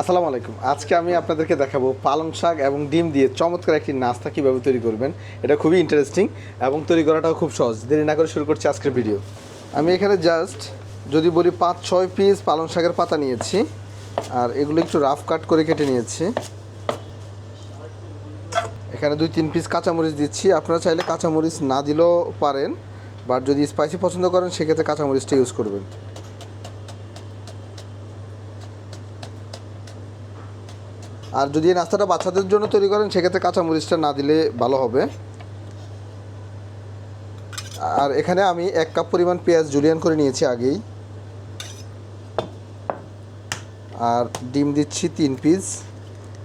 আসসালামু আলাইকুম। আজকে আমি আপনাদেরকে দেখাবো পালং শাক এবং ডিম দিয়ে চমৎকার একটি নাস্তা কীভাবে তৈরি করবেন। এটা খুবই ইন্টারেস্টিং এবং তৈরি করাটাও খুব সহজ। দেরি না করে শুরু করছি আজকের ভিডিও আমি এখানে জাস্ট যদি বলি পাঁচ, ছয় পিস পালং শাকের পাতা নিয়েছি। আর এগুলো একটু রাফ কাট করে কেটে নিয়েছি। এখানে দুই, তিন পিস কাঁচামরিচ দিচ্ছি। আপনারা চাইলে কাঁচামরিচ না দিলেও পারেন বাট যদি স্পাইসি পছন্দ করেন, সেক্ষেত্রে কাঁচামরিচটা ইউজ করবেন। আর যদি এই নাস্তাটা বাচ্চাদের জন্য তৈরি করেন, সেক্ষেত্রে কাঁচামরিচটা না দিলে ভালো হবে। আর এখানে আমি এক কাপ পরিমাণ পেঁয়াজ জুলিয়ান করে নিয়েছি আগেই। আর ডিম দিচ্ছি তিন পিস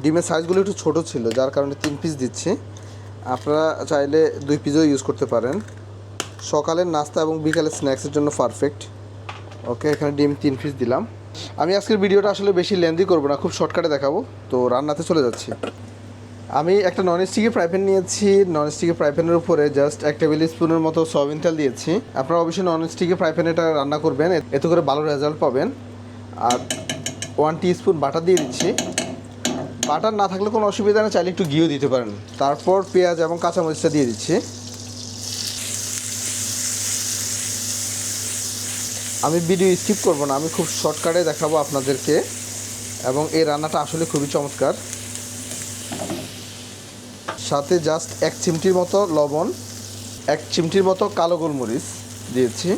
ডিমের সাইজগুলো একটু ছোট ছিল, যার কারণে তিন পিস দিচ্ছি। আপনারা চাইলে দুই পিসও ইউজ করতে পারেন। সকালের নাস্তা এবং বিকালের স্ন্যাক্সের জন্য পারফেক্ট ওকে এখানে ডিম তিন পিস দিলাম। আমি আজকের ভিডিওটা আসলে বেশি লেন্দি করব না, খুব শর্টকাটে দেখাবো। তো রান্নাতে চলে যাচ্ছি। আমি একটা নন স্টিকের ফ্রাই প্যান নিয়েছি নন স্টিকের ফ্রাই প্যানের উপরে জাস্ট এক টেবিল স্পুনের মতো সয়াবিন তেল দিয়েছি। আপনারা অবশ্যই নন স্টিকের ফ্রাই এটা রান্না করবেন এতে করে ভালো রেজাল্ট পাবেন। আর ওয়ান স্পুন বাটার দিয়ে দিচ্ছি। বাটার না থাকলে কোনো অসুবিধা নেই, চাইলে একটু ঘিও দিতে পারেন। তারপর পেঁয়াজ এবং কাঁচামরিচটা দিয়ে দিচ্ছি। আমি ভিডিও স্কিপ করব না, আমি খুব শর্টকাটে দেখাবো আপনাদেরকে। এবং এই রান্নাটা আসলে খুবই চমৎকার। সাথে জাস্ট এক চিমটির মতো লবণ, এক চিমটির মতো কালো গোলমরিচ দিয়েছি।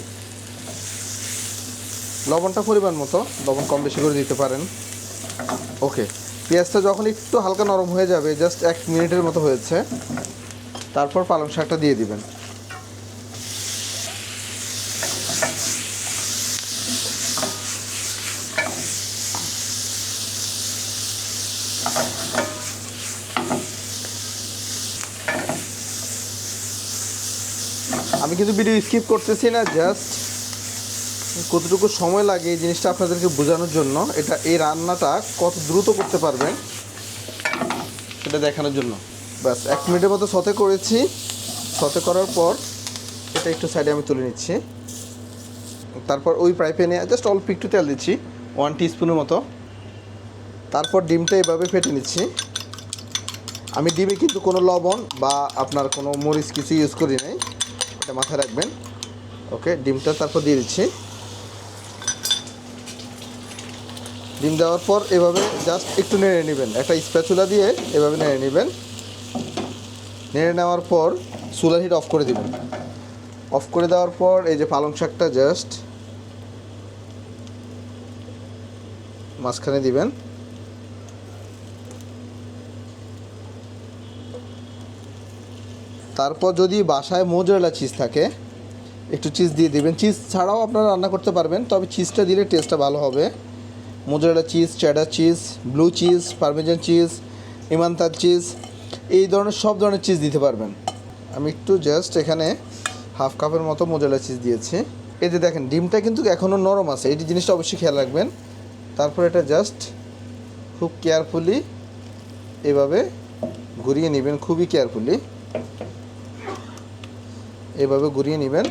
লবণটা পরিমাণ মতো, লবণ কম বেশি করে দিতে পারেন। ওকে পেঁয়াজটা যখন একটু হালকা নরম হয়ে যাবে জাস্ট এক মিনিটের মতো হয়েছে। তারপর পালং শাকটা দিয়ে দিবেন। আমি কিন্তু ভিডিও স্কিপ করতেছি না জাস্ট কতটুকু সময় লাগে এই জিনিসটা আপনাদেরকে বোঝানোর জন্য। এটা এই রান্নাটা কত দ্রুত করতে পারবেন সেটা দেখানোর জন্য। ব্যাস, এক মিনিটের মতো সতে করেছি। সতে করার পর এটা একটু সাইডে আমি তুলে নিচ্ছি। তারপর ওই ফ্রাই প্যানে জাস্ট অল্প একটু তেল দিচ্ছি ওয়ান স্পুনের মতো। তারপর ডিমটা এভাবে ফেটে নিচ্ছি। আমি ডিমে কিন্তু কোনো লবণ বা আপনার কোনো মরিচ কিছু ইউজ করি নাই। এটা মাথায় রাখবেন। ওকে, ডিমটা তারপর দিয়ে দিচ্ছি। ডিম দেওয়ার পর এভাবে জাস্ট একটু নেড়ে নেবেন। একটা স্প্যাচুলা দিয়ে এভাবে নেড়ে নেবেন। নেড়ে নেওয়ার পর চুলার হিট অফ করে দিবেন। অফ করে দেওয়ার পর এই যে পালং শাকটা জাস্ট মাঝখানে দিবেন। তারপর যদি বাসায় মোজরেলা চিজ থাকে, একটু চিজ দিয়ে দিবেন। চিজ ছাড়াও আপনারা রান্না করতে পারবেন, তবে চিজটা দিলে টেস্টটা ভালো হবে। Mozzarella cheese cheddar cheese blue cheese parmesan cheese emmental cheese এই ধরনের সব ধরনের চিজ দিতে পারবেন। আমি একটু জাস্ট এখানে হাফ কাপের মতো মোজরেলা চিজ দিয়েছি। এতে দেখেন, ডিমটা কিন্তু এখনও নরম আছে, এই জিনিসটা অবশ্যই খেয়াল রাখবেন। তারপর এটা জাস্ট খুব কেয়ারফুলি এভাবে ঘুরিয়ে নেবেন, খুবই কেয়ারফুলি এভাবে ঘুরিয়ে নেবেন।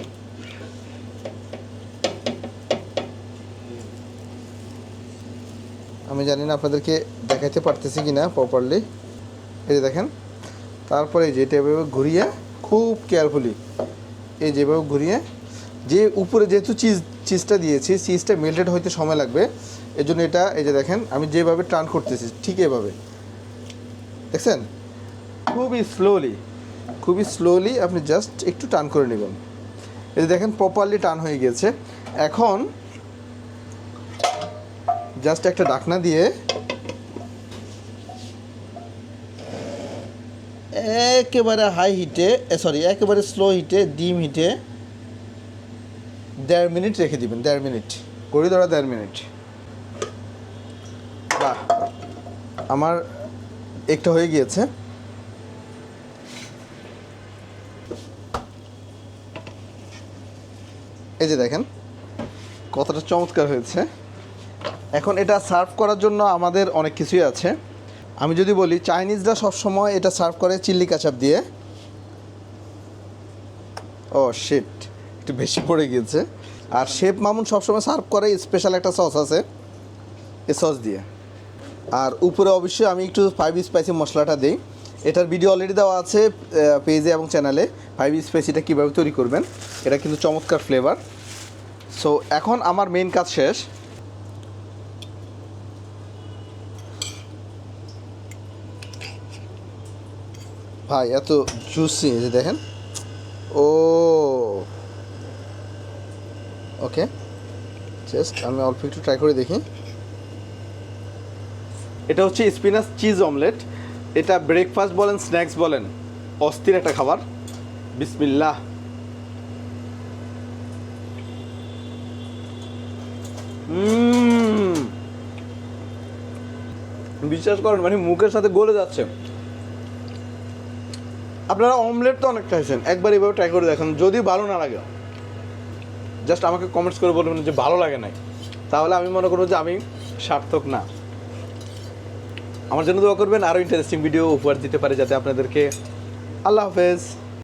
আমি জানি না আপনাদেরকে দেখাতে পারতেছি কি না প্রপারলি এই যে দেখেন, তারপরে এই যে এটা এভাবে ঘুরিয়ে খুব কেয়ারফুলি এই যেভাবে ঘুরিয়ে, যে উপরে যেহেতু চিজ চিজটা দিয়েছি চিজটা মেল্টেড হইতে সময় লাগবে এই জন্য এটা, এই যে দেখেন, আমি যেভাবে টার্ন করতেছি, ঠিক এভাবে। দেখছেন? খুবই স্লোলি খুবই স্লোলি আপনি জাস্ট একটু টান করে নেবেন। এই দেখেন প্রপারলি টান হয়ে গিয়েছে। এখন জাস্ট একটা ডাকনা দিয়ে একেবারে হাই হিটে সরি একেবারে স্লো হিটে ডিম হিটে দেড় মিনিট রেখে দিবেন, দেড় মিনিট। করি ধরা দেড় মিনিট। বাহ, আমার একটা হয়ে গিয়েছে। এই যে দেখেন, কতটা চমৎকার হয়েছে। এখন এটা সার্ভ করার জন্য আমাদের অনেক কিছুই আছে। আমি যদি বলি, চাইনিজরা সবসময় এটা সার্ভ করে চিল্লি কাচাপ দিয়ে। ও শিট একটু বেশি পড়ে গিয়েছে। আর শেফ মামুন সবসময় সার্ভ করে স্পেশাল একটা সস আছে, এই সস দিয়ে। আর উপরে অবশ্যই আমি একটু ফাইভ স্পাইসি মশলাটা দিই। এটার ভিডিও অলরেডি দেওয়া আছে পেজে এবং চ্যানেলে ফাইভ স্পাইসিটা কীভাবে তৈরি করবেন, এটা কিন্তু চমৎকার ফ্লেভার সো এখন আমার মেন কাজ শেষ। ভাই, এত জুসি যে দেখেন। ও ওকে জাস্ট আমি অল্প একটু ট্রাই করে দেখি। এটা হচ্ছে স্পিনাচ চিজ অমলেট এটা ব্রেকফাস্ট বলেন স্ন্যাক্স বলেন, অস্থির একটা খাবার। বিসমিল্লাহ। বিশ্বাস করেন মানে মুখের সাথে গলে যাচ্ছে। আপনারা অমলেট তো অনেক খাইছেন, একবার এভাবে ট্রাই করে দেখেন, যদি ভালো না লাগে। জাস্ট আমাকে কমেন্টস করে বলবেন যে ভালো লাগে নাই। তাহলে আমি মনে করব যে আমি সার্থক না। আমার জন্য দোয়া করবেন আরও ইন্টারেস্টিং ভিডিও উপহার দিতে পারে যাতে আপনাদেরকে। আল্লাহ হাফেজ।